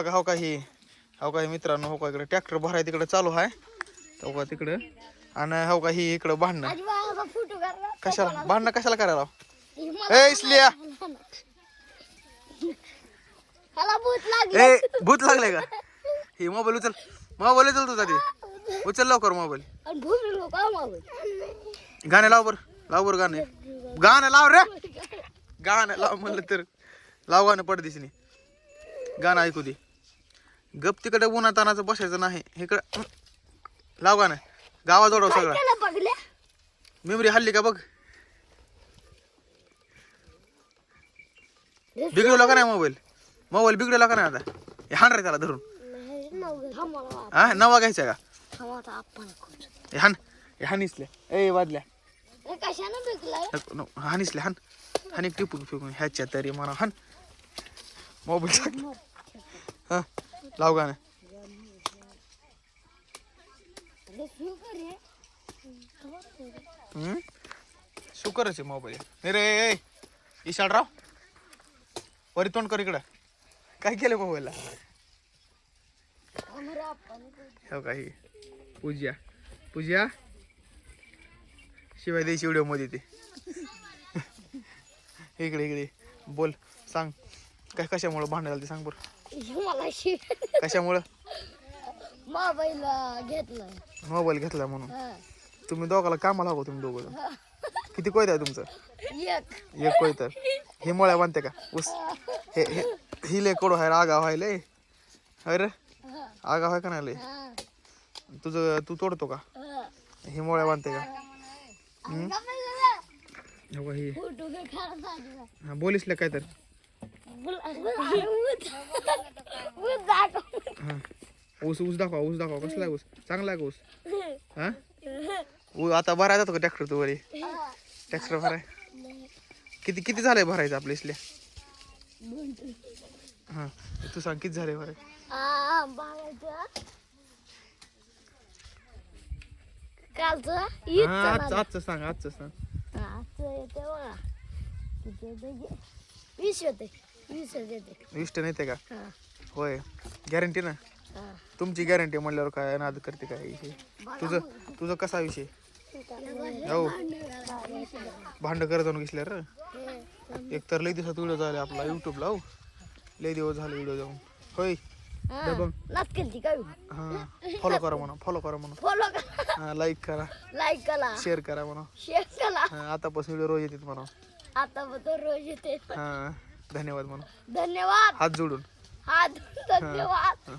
बघा हो का ही हो का हे मित्रांनो हो का इकडे ट्रॅक्टर भराय तिकडे चालू आहे. हो का तिकडे. आणि हो का ही इकडं भांडणं. कशाला? भांडणं कशाला करायला? ए इसलिया. ह्याला भूत लागले. ए भूत लागले का? हे मोबाईल उचल. मोबाईल उचल तुझा ते. उचल लवकर मोबाईल. गाणे लाव बर. लाव बर गाणे. गाणं लाव रे. गाणं लाव म्हणलं तर. लाव गाणं पडदिसनी गाणं ऐकू दे. गप तिकडे उन्हा तानाचं बसायचं नाही. इकडं लाव गाणं. गावा जोडव सगळं. मेमरी हल्ली का बघ? बिघडवला का नाही. मोबाईल? मोबाईल बिघडवला का नाही आता? हे हाण रे त्याला धरून. हा नवा घ्यायचा का? हे हान हे हान इसले ए वाजल्या. नको, हान इसले हान. हान एक टिपून फिकून ह्याच्या तरी म्हणा हान. मोबाईल हा. लाव गाणं. हम्म? शुकरच आहे मोबाईल. नाही रे इशाळराव वरी तोंड कर इकडं. काय केलं मोबाईलला? हो काही पूजा. पूजा शिवाय द्यायची व्हिडिओमध्ये ते. इकडे इकडे बोल सांग. काय कशामुळं भांडायला ते सांग बरं. मला कशामुळं? मोबाईल घेतलं. मोबाईल घेतला म्हणून. हा. तुम्ही दोघाला कामाला हो तुम्ही दोघं किती कोयत आहे तुमचं? एक. एक कोयत. हे मुळ्या बांधते का? ऊस हे हे ही लय कडू आहे आगा व्हायले अरे आगा व्हाय का नाही लय? हा. तुझं तू तोडतो का? हा. हे मोळ्या बांधते का? हो का ही. फोटो घे खरं सांग. हा, बोलीस लय काय तर बोल- बोल- भूत. ऊस ऊस दाखवा ऊस दाखवा. कसला आहे ऊस? चांगला का ऊस? हा? ऊ आता भरायचा जातो का ट्रॅक्टर तू वरी? ट्रॅक्टर भराय किती किती झालंय भरायचं आपल्या इसल्या हा. तू सांग किती झालंय भराय? हा आजचं सांग आजचं सांग? वीस येते वीस येते विष्ट नाही ते का? हा, होय. गॅरंटी ना? हा. तुमची गॅरंटी म्हणल्यावर काय नाद करते काय विषय तुझं तुझं कसा विषय? हो. भांड करत घेसल्या रे. एक तर लई दिवसात व्हिडिओ झाले आपला युट्यूबला हो. लई दिवस झाले व्हिडिओ जाऊन. होय. हा. फॉलो करा म्हणा फॉलो करा म्हणा. फॉलो करा. हा लाईक करा. लाईक करा. शेअर करा म्हणा. शेअर करा. हा आतापासून व्हिडिओ रोज येतात म्हणा. आता रोज येते. हा धन्यवाद म्हणा. धन्यवाद. हात जोडून. हा. धन्यवाद.